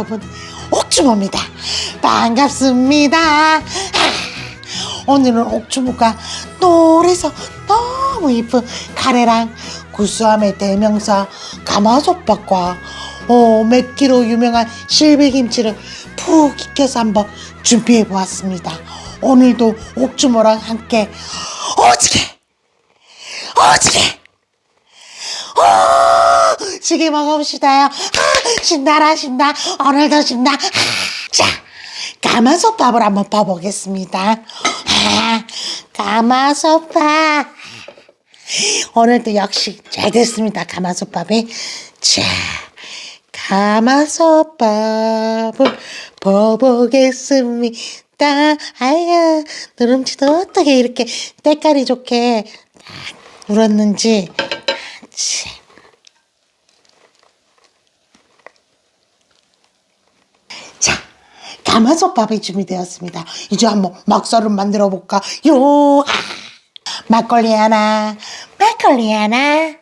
여러분 옥주모입니다. 반갑습니다. 아, 오늘은 옥주모가 노래서 너무 이쁜 카레랑 구수함의 대명사 가마솥밥과 어, 맵기로 유명한 실비김치를 푹 익혀서 한번 준비해 보았습니다. 오늘도 옥주모랑 함께 오지게 오지게 오, 지게 먹어봅시다요. 아, 신나라 신나. 오늘도 신나. 아, 자, 가마솥밥을 한번 봐보겠습니다. 아, 가마솥밥. 오늘도 역시 잘 됐습니다. 가마솥밥이. 자, 가마솥밥을 버보겠습니다. 아야, 누룽지도 어떻게 이렇게 때깔이 좋게 딱 울었는지. 자. 자, 가마솥밥이 준비되었습니다. 이제 한번 막살을 만들어 볼까요? 아, 막걸리 하나, 막걸리 하나,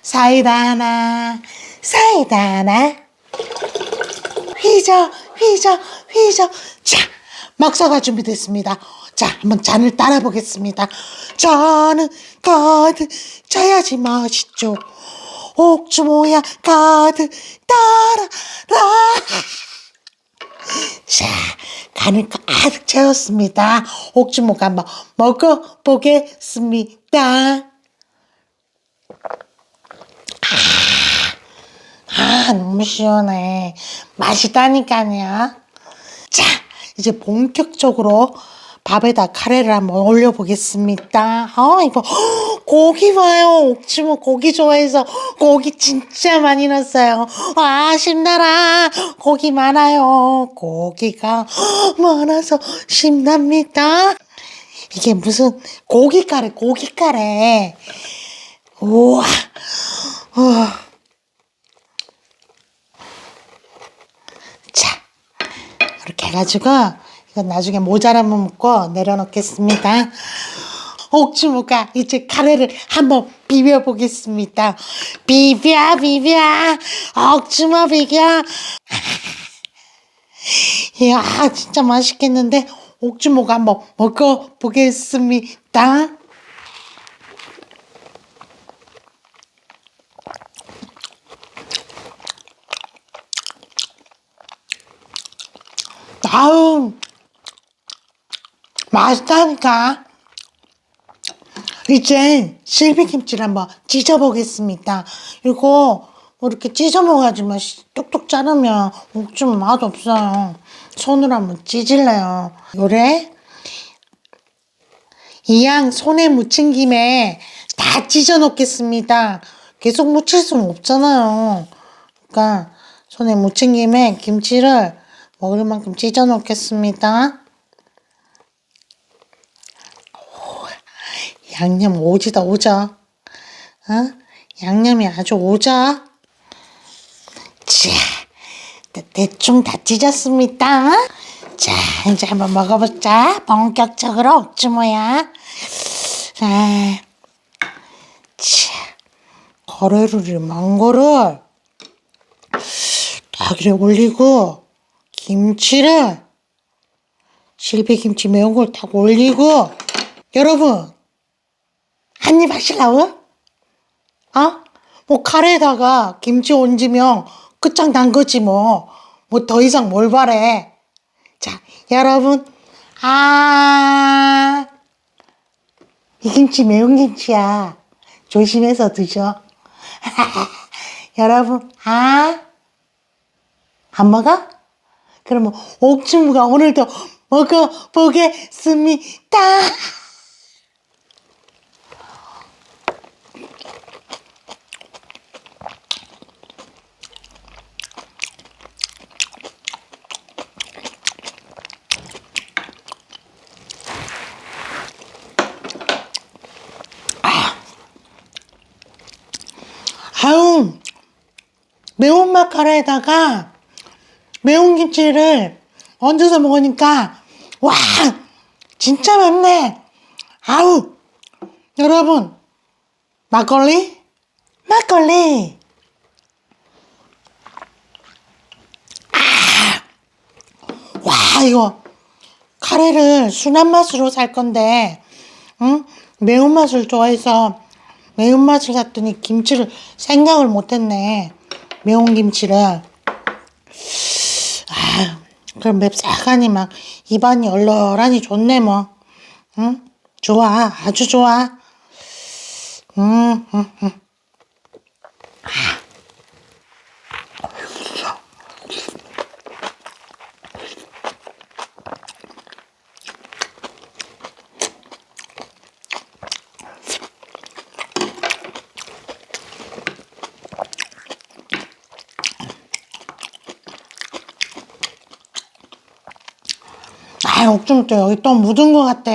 사이다 하나, 사이다 하나, 휘저, 휘저, 휘저. 자, 막사가 준비됐습니다. 자, 한번 잔을 따라 보겠습니다. 잔은 가득 차야지 맛있죠. 옥주모야 가득 따라라. 자, 간을 가득 채웠습니다. 옥주모가 한번 먹어보겠습니다. 아, 너무 시원해. 맛있다니까요. 자, 이제 본격적으로 밥에다 카레를 한번 올려 보겠습니다. 아, 이거, 고기 봐요. 옥주모 고기 좋아해서 고기 진짜 많이 넣었어요. 와, 신나라. 고기 많아요. 고기가 많아서 신납니다. 이게 무슨 고기 카레, 고기 카레. 우와. 우와. 자, 이렇게 해가지고 이건 나중에 모자라면 먹고 내려놓겠습니다. 옥주무가 이제 카레를 한번 비벼 보겠습니다. 비벼 비벼 옥주무 비벼. 이야 진짜 맛있겠는데 옥주무가 한번 먹어 보겠습니다. 다음 맛있다니까. 이제 실비김치를 한번 찢어보겠습니다. 이거 뭐 이렇게 찢어 먹어야지만 뚝뚝 자르면 좀 맛없어요. 손으로 한번 찢을래요. 요래 이양 손에 묻힌 김에 다 찢어 놓겠습니다. 계속 묻힐 수는 없잖아요. 그러니까 손에 묻힌 김에 김치를 먹을 만큼 찢어 놓겠습니다. 양념 오지다 오져. 어? 양념이 아주 오져. 자, 대- 대충 다 찢었습니다. 자, 이제 한번 먹어보자. 본격적으로 옥주 모야. 자, 자, 거래를 망고를 딱 이렇게 올리고 김치를 실비김치 매운 걸 딱 올리고 여러분 한 입 하실라고? 어? 뭐 카레에다가 김치 얹으면 끝장 난 거지 뭐. 뭐 더 이상 뭘 바래. 자, 여러분. 아. 이 김치 매운 김치야. 조심해서 드셔. 여러분, 아. 안 먹어? 그러면 옥주무가 오늘도 먹어보겠습니다. 아유, 매운맛 카레에다가 매운 김치를 얹어서 먹으니까, 와, 진짜 맵네. 아우, 여러분, 막걸리? 막걸리. 아, 이거, 카레를 순한 맛으로 살 건데, 응? 매운맛을 좋아해서 매운맛을 샀더니 김치를 생각을 못했네. 매운 김치를. 아, 그럼 맵싹하니 막 입안이 얼얼하니 좋네, 뭐. 응? 좋아. 아주 좋아. 음, 음, 음. 또 여기 또 묻은 것 같아.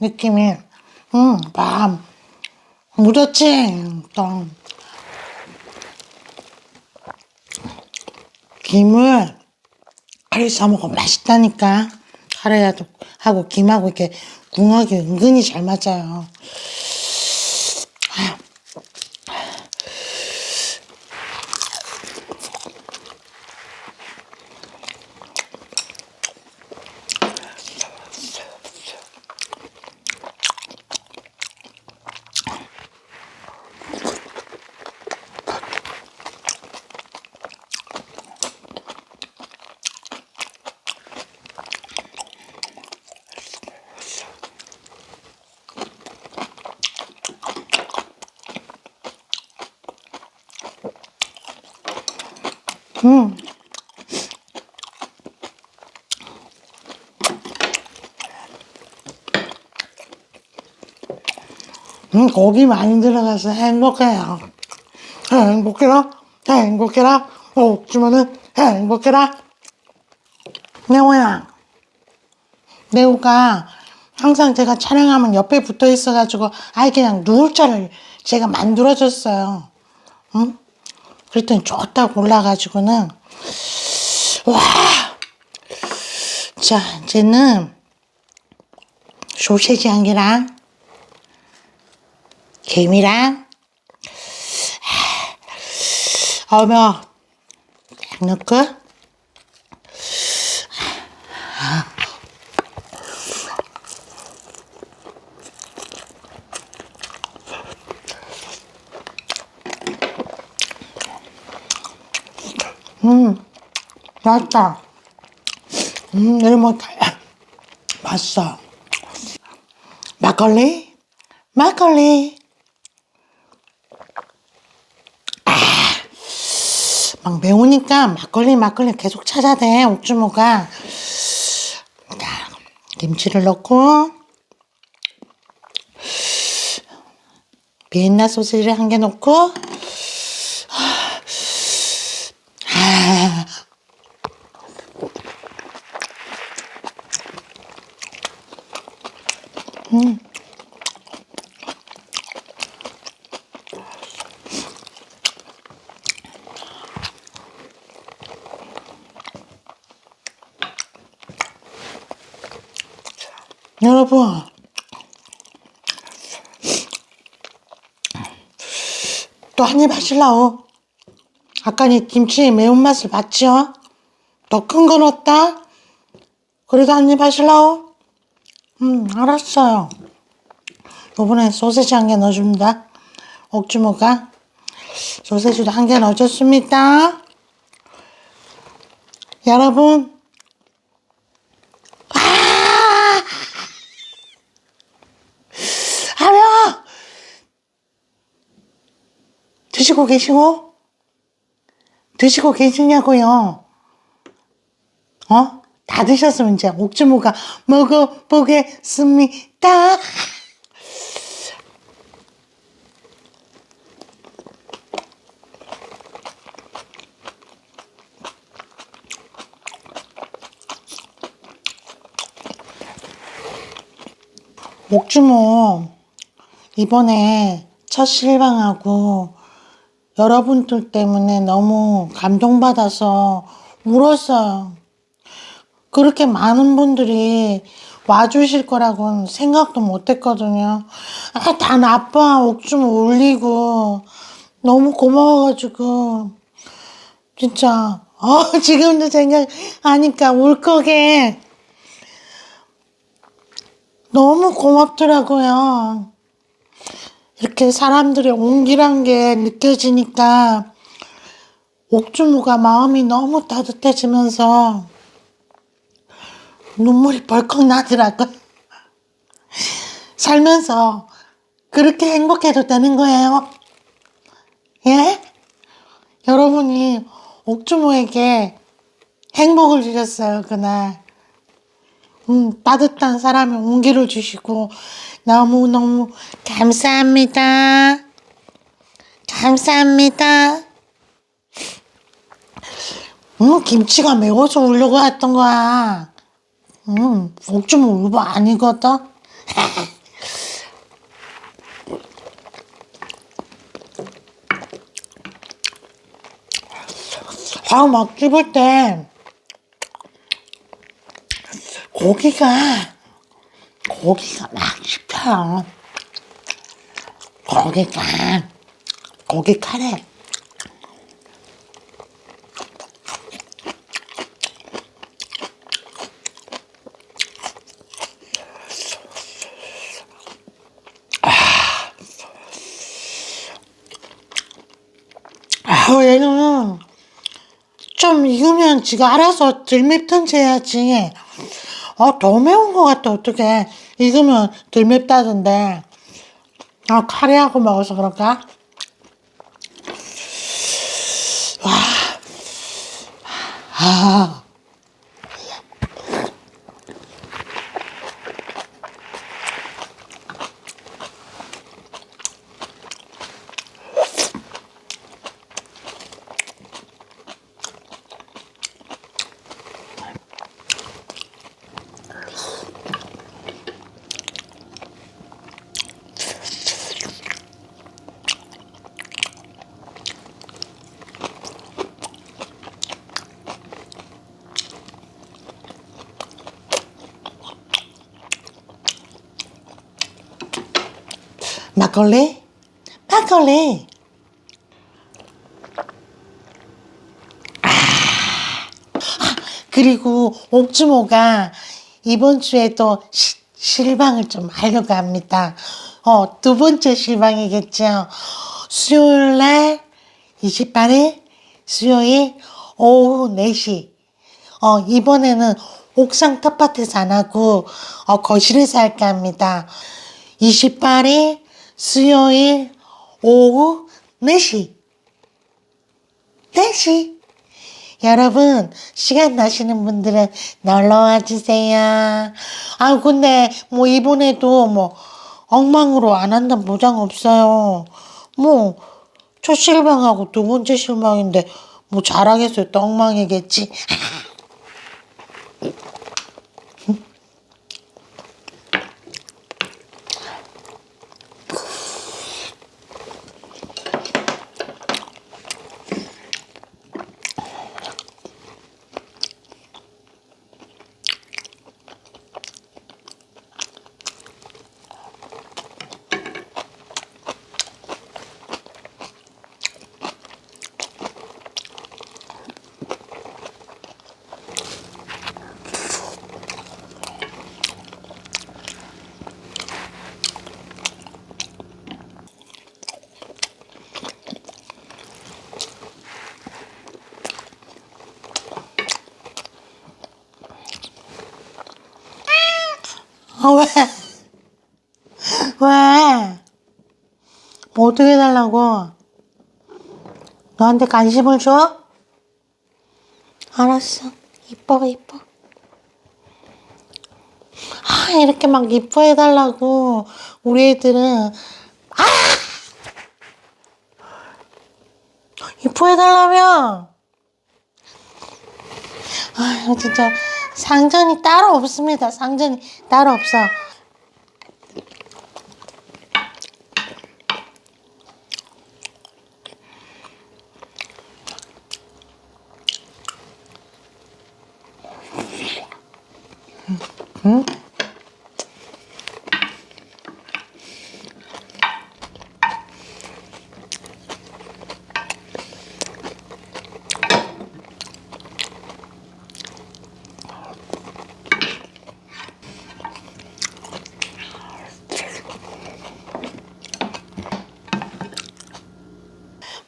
느낌이. 응, 밤. 묻었지? 또. 김을 카레 싸먹으면 맛있다니까. 카레하고 하고 김하고 이렇게 궁합이 은근히 잘 맞아요. 음. 음, 고기 많이 들어가서 행복해요. 행복해라, 행복해라, 옥주면은 행복해라. 네오야, 네오가 항상 제가 촬영하면 옆에 붙어 있어가지고 아예 그냥 누울 자를 제가 만들어줬어요. 응? 그랬더니 좋다고 올라가지고는 와. 자, 이제는 소세지 한 개랑 개미랑 어머 딱 넣고 음 맛있다. 음 이거 뭐 다- 맛있어. 막걸리? 막걸리. 막 매우니까 막걸리 막걸리 계속 찾아대 옥주모가. 자, 김치를 넣고. 비엔나 소시지를 한 개 넣고 아, 여러분 또 한 입 하실라오 아까 이 김치의 매운맛을 봤죠? 더큰거 넣었다? 그래도 한 입 하실라오? 음 알았어요 요번엔 소세지 한 개 넣어줍니다 옥주모가 소세지도 한 개 넣어줬습니다 여러분 하며 드시고 계시고 드시고 계시냐고요? 어? 다 드셨으면 이제 옥주모가 먹어보겠습니다. 옥주모 이번에 첫 실방하고 여러분들 때문에 너무 감동받아서 울었어요. 그렇게 많은 분들이 와주실 거라고는 생각도 못 했거든요. 아, 다 나빠, 옥주모 울리고. 너무 고마워가지고. 진짜, 어, 지금도 생각하니까 울컥해. 너무 고맙더라고요. 이렇게 사람들의 온기란 게 느껴지니까 옥주무가 마음이 너무 따뜻해지면서 눈물이 벌컥 나더라고요. 살면서 그렇게 행복해도 되는 거예요. 예? 여러분이 옥주무에게 행복을 주셨어요, 그날. 음, 따뜻한 사람의 온기를 주시고 너무너무 감사합니다. 감사합니다. 음, 김치가 매워서 울려고 했던 거야. 음, 옥주무 울보 아니거든. 아, 막 씹을 때 고기가 고기가 막 씹혀 요. 고기가 고기 카레. 아, 얘는 좀 익으면 지가 알아서 덜 맵던지 해야지. 어, 더 매운 것 같아, 어떡해. 익으면 덜 맵다던데. 아, 카레하고 먹어서 그럴까? 와. 아. 막걸리? 막걸리. 아, 아, 그리고 옥주모가 이번 주에 또 시- 실방을 좀 하려고 합니다. 어, 두 번째 실방이겠죠. 수요일 날 28일 수요일 오후 4시. 어, 이번에는 옥상 텃밭에서 안 하고 어, 거실에서 할까 합니다. 28일 수요일 오후 4시. 4시. 여러분, 시간 나시는 분들은 놀러 와 주세요. 아, 근데 뭐 이번에도 뭐 엉망으로 안 한다는 보장 없어요. 뭐, 첫 실망하고 두 번째 실망인데 뭐 잘하겠어요. 또 엉망이겠지. 아, 왜? 왜? 뭐 어떻게 해달라고? 너한테 관심을 줘? 알았어. 이뻐, 이뻐. 아, 이렇게 막 이뻐해달라고. 우리 애들은, 아! 이뻐해달라며! 아유, 진짜. 상전이 따로 없습니다. 상전이 따로 없어.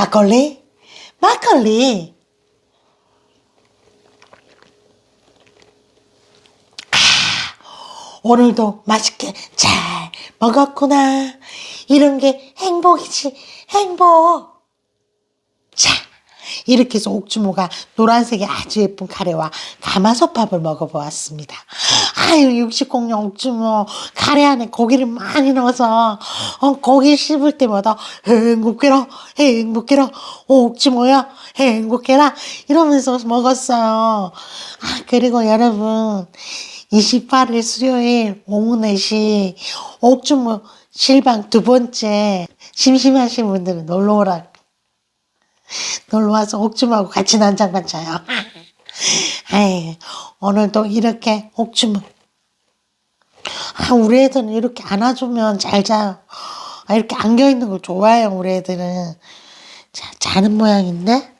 막걸리? 막걸리. 아, 오늘도 맛있게 잘 먹었구나. 이런 게 행복이지, 행복. 자, 이렇게 해서 옥주모가 노란색의 아주 예쁜 카레와 가마솥밥을 먹어보았습니다. 아유, 60공룡 옥주모, 카레 안에 고기를 많이 넣어서, 어, 고기 씹을 때마다 행복해라, 행복해라, 옥주모야, 행복해라, 이러면서 먹었어요. 아, 그리고 여러분, 28일 수요일 오후 4시 옥주모 실방 두 번째 심심하신 분들은 놀러 오라 놀러 와서 옥주모하고 같이 난장판 쳐요. 아이, 오늘도 이렇게 옥주모. 아, 우리 애들은 이렇게 안아주면 잘 자요. 아, 이렇게 안겨있는 걸 좋아해요, 우리 애들은. 자, 자는 모양인데?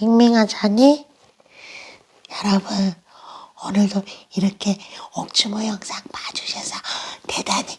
밍밍아 자니? 여러분, 오늘도 이렇게 옥주모 영상 봐주셔서 대단히